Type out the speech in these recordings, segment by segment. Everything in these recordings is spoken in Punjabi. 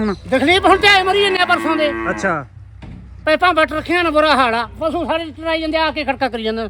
ਤਕਲੀਫ ਹੁਣ ਤੇ ਆਏ ਮਰੀ ਜੰਨੇ ਪਰਸੋਂ ਦੇ। ਅੱਛਾ। ਪੈਪਾਂ ਵੱਟ ਰੱਖੀਆਂ ਨਾ ਬੁਰਾ ਹਾਲ ਪਸ਼ੂ ਸਾਰੇ ਚਰਾਈ ਜਾਂਦੇ ਆ ਕੇ ਖੜਕਾ ਕਰੀ ਜਾਂਦੇ।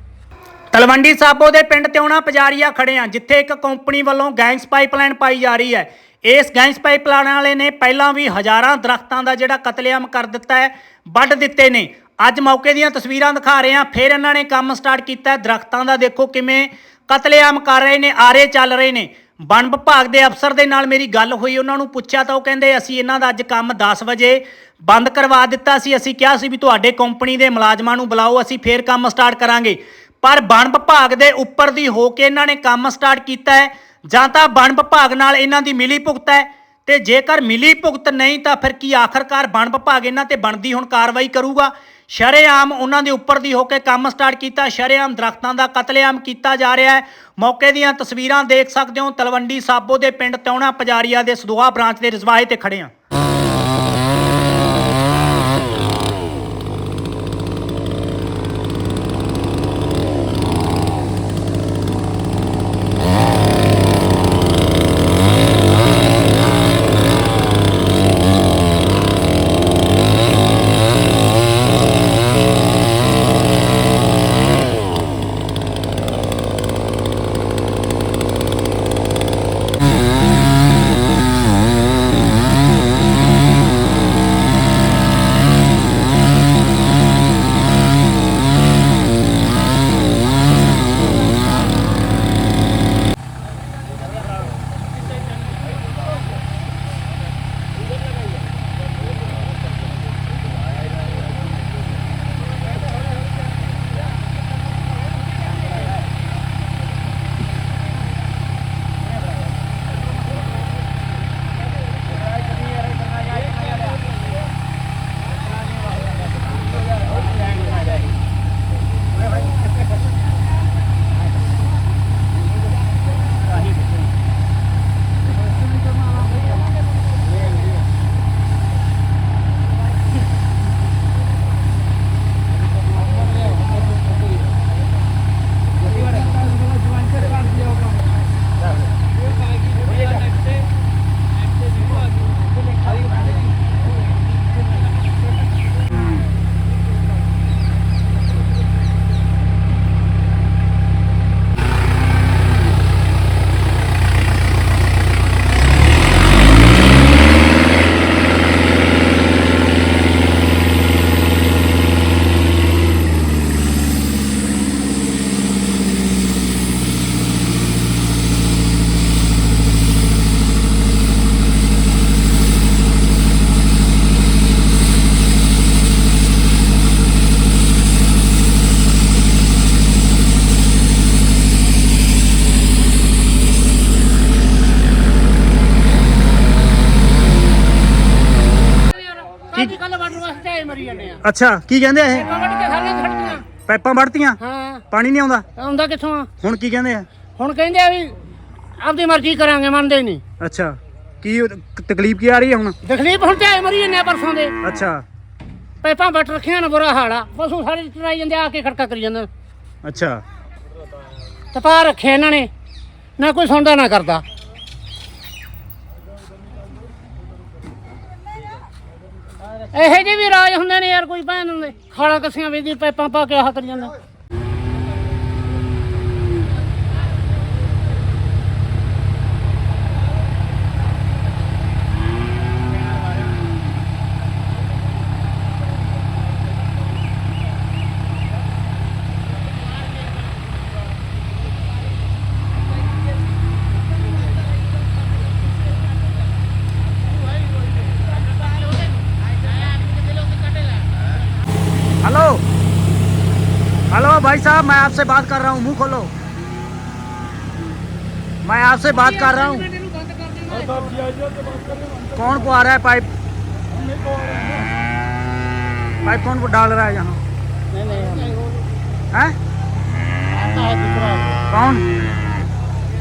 ਤਲਵੰਡੀ ਸਾਬੋ ਦੇ ਪਿੰਡ ਤਿਉਣਾ ਪਜਾਰੀਆ ਖੜੇ ਆ ਜਿੱਥੇ ਇੱਕ ਕੰਪਨੀ ਵੱਲੋਂ ਗੈਂਗਸ ਪਾਈਪਲਾਈਨ ਪਾਈ ਜਾ ਰਹੀ ਹੈ। ਇਸ ਗੈਂਗਸ ਪਾਈਪਲਾਈਨ ਵਾਲੇ ਨੇ ਪਹਿਲਾਂ ਵੀ ਹਜ਼ਾਰਾਂ ਦਰਖਤਾਂ ਦਾ ਜਿਹੜਾ ਕਤਲੇਆਮ ਕਰ ਦਿੱਤਾ ਹੈ ਵੱਢ ਦਿੱਤੇ ਨੇ। ਅੱਜ ਮੌਕੇ ਦੀਆਂ ਤਸਵੀਰਾਂ ਦਿਖਾ ਰਹੇ ਆ ਫਿਰ ਇਹਨਾਂ ਨੇ ਕੰਮ ਸਟਾਰਟ ਕੀਤਾ ਦਰਖਤਾਂ ਦਾ ਦੇਖੋ ਕਿਵੇਂ ਕਤਲੇਆਮ ਕਰ ਰਹੇ ਨੇ ਆਰੇ ਚੱਲ ਰਹੇ ਨੇ। ਵਣ ਵਿਭਾਗ ਦੇ ਅਫਸਰ ਦੇ ਨਾਲ ਮੇਰੀ ਗੱਲ ਹੋਈ, ਉਹਨਾਂ ਨੂੰ ਪੁੱਛਿਆ ਤਾਂ ਉਹ ਕਹਿੰਦੇ ਅਸੀਂ ਇਹਨਾਂ ਦਾ ਅੱਜ ਕੰਮ 10 ਵਜੇ ਬੰਦ ਕਰਵਾ ਦਿੱਤਾ ਸੀ। ਅਸੀਂ ਕਿਹਾ ਸੀ ਵੀ ਤੁਹਾਡੇ ਕੰਪਨੀ ਦੇ ਮੁਲਾਜ਼ਮਾਂ ਨੂੰ ਬੁਲਾਓ, ਅਸੀਂ ਫੇਰ ਕੰਮ ਸਟਾਰਟ ਕਰਾਂਗੇ। ਪਰ ਵਣ ਵਿਭਾਗ ਦੇ ਉੱਪਰ ਦੀ ਹੋ ਕੇ ਇਹਨਾਂ ਨੇ ਕੰਮ ਸਟਾਰਟ ਕੀਤਾ ਹੈ, ਜਾਂ ਤਾਂ ਵਣ ਵਿਭਾਗ ਨਾਲ ਇਹਨਾਂ ਦੀ ਮਿਲੀ ਭੁਗਤ ਹੈ, ਤੇ ਜੇਕਰ ਮਿਲੀ ਭੁਗਤ ਨਹੀਂ ਤਾਂ ਫਿਰ ਕੀ ਆਖਰਕਾਰ ਵਣ ਵਿਭਾਗ ਇਹਨਾਂ ਤੇ ਬਣਦੀ ਹੁਣ ਕਾਰਵਾਈ ਕਰੂਗਾ? ਸ਼ਰੇਆਮ ਉਹਨਾਂ ਦੇ ਉੱਪਰ ਦੀ ਹੋ ਕੇ ਕੰਮ ਸਟਾਰਟ ਕੀਤਾ, ਸ਼ਰੇਆਮ ਦਰਖਤਾਂ ਦਾ ਕਤਲੇਆਮ ਕੀਤਾ ਜਾ ਰਿਹਾ ਹੈ। ਮੌਕੇ ਦੀਆਂ ਤਸਵੀਰਾਂ ਦੇਖ ਸਕਦੇ ਹੋ, ਤਲਵੰਡੀ ਸਾਬੋ ਦੇ ਪਿੰਡ ਤੌਣਾ ਪਜਾਰੀਆ ਦੇ ਸਦੋਹਾ ਬ੍ਰਾਂਚ ਦੇ ਰਜਵਾਹੇ ਤੇ ਖੜੇ ਹਾਂ। ਅੱਜ ਕੱਲ ਵੱਢ ਵਾਸਤੇ ਆਏ ਮਰੀ ਜੰਨੇ ਆ? ਅੱਛਾ ਕੀ ਕਹਿੰਦੇ ਇਹ? ਕੇ ਸਾਰੇ ਖੜਕੀਆਂ ਪਾਈਪਾਂ ਵੜਤੀਆਂ? ਹਾਂ। ਪਾਣੀ ਨਹੀਂ ਆਉਂਦਾ? ਆਉਂਦਾ ਕਿੱਥੋਂ ਆ? ਹੁਣ ਕੀ ਕਹਿੰਦੇ ਆ? ਹੁਣ ਕਹਿੰਦੇ ਆ ਵੀ ਆਪਦੀ ਮਰਜ਼ੀ ਕਰਾਂਗੇ ਮੰਨਦੇ ਨਹੀਂ। ਅੱਛਾ ਕੀ ਉਹ- ਤਕਲੀਫ ਕੀ ਆ ਰਹੀ ਹੈ ਹੁਣ? ਤਕਲੀਫ ਹੁਣ ਤੇ ਆਏ ਮਰੀ ਜੰਨੇ ਪਰਸੋਂ ਦੇ। ਅੱਛਾ। ਪੈਪਾਂ ਵੱਟ ਰੱਖੀਆਂ ਨਾ ਬੁਰਾ ਹਾਲ ਆ। ਪਸ਼ੂ ਸਾਰੇ ਚਰਾਈ ਜਾਂਦੇ ਆ ਕੇ ਖੜਕਾ ਕਰੀ ਜਾਂਦੇ ਅੱਛਾ। ਤਪਾ ਰੱਖਿਆ ਇਹਨਾਂ ਨੇ। ਨਾ ਕੋਈ ਸੁਣਦਾ ਨਾ ਕਰਦਾ। ਇਹੋ ਜਿਹੇ ਵੀ ਰਾਜ ਹੁੰਦੇ ਨੇ ਯਾਰ, ਕੋਈ ਭੈਣ ਦੇ ਖਾਲਾ ਕੱਸੀਆਂ ਵੇਦੀ ਪੈਪਾਂ ਪਾ ਕੇ ਆਹ ਕਰੀ ਜਾਂਦਾ। हेलो भाई साहब मैं आपसे बात कर रहा हूँ मुँह खोलो। मैं आपसे बात कर रहा हूँ। कौन को आ रहा है पाइप? पाइप कौन को डाल रहा है यहाँ? है? कौन?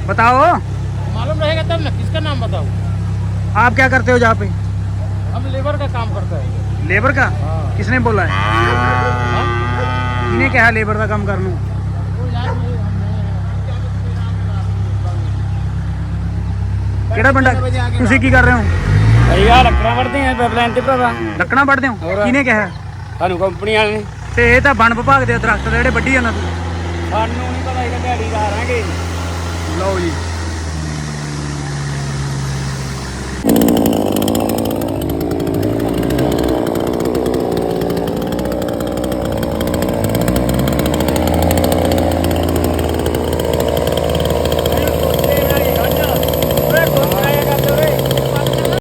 बताओ। मालूम रहेगा तब ना किसका नाम बताओ? आप क्या करते हो जहाँ पे? हम लेबर का काम करते हैं। लेबर का? किसने बोला है? ਕਿਹਨੇ ਕਿਹਾ ਲੇਬਰ ਦਾ ਕੰਮ ਕਰਨ ਨੂੰ? ਕਿਹੜਾ ਬੰਦਾ? ਤੁਸੀਂ ਕੀ ਕਰ ਰਹੇ ਹੋ? ਅਰੇ ਯਾਰ ਲੱਕੜਾਂ ਵੜਦੇ ਆ ਪਾਈਪਲਾਈਨ ਤੇ ਭਰਾਵਾ। ਲੱਕੜਾਂ ਵੱਢਦੇ ਹੋ? ਹੋਰ। ਕਿਹਨੇ ਕਿਹਾ? ਸਾਨੂੰ ਕੰਪਨੀ ਵਾਲੇ ਨੇ। ਤੇ ਇਹ ਤਾਂ ਬਣ ਵਿਭਾਗ ਦੇ ਦਰਖਤ ਦੇ ਜਿਹੜੇ ਵੱਢੀ ਜਾਂਦਾ ਤੂੰ ਸਾਨੂੰ ਨਹੀਂ ਪਤਾ ਇਹਦਾ ਦਿਹਾੜੀ ਦਾ ਲਓ ਜੀ।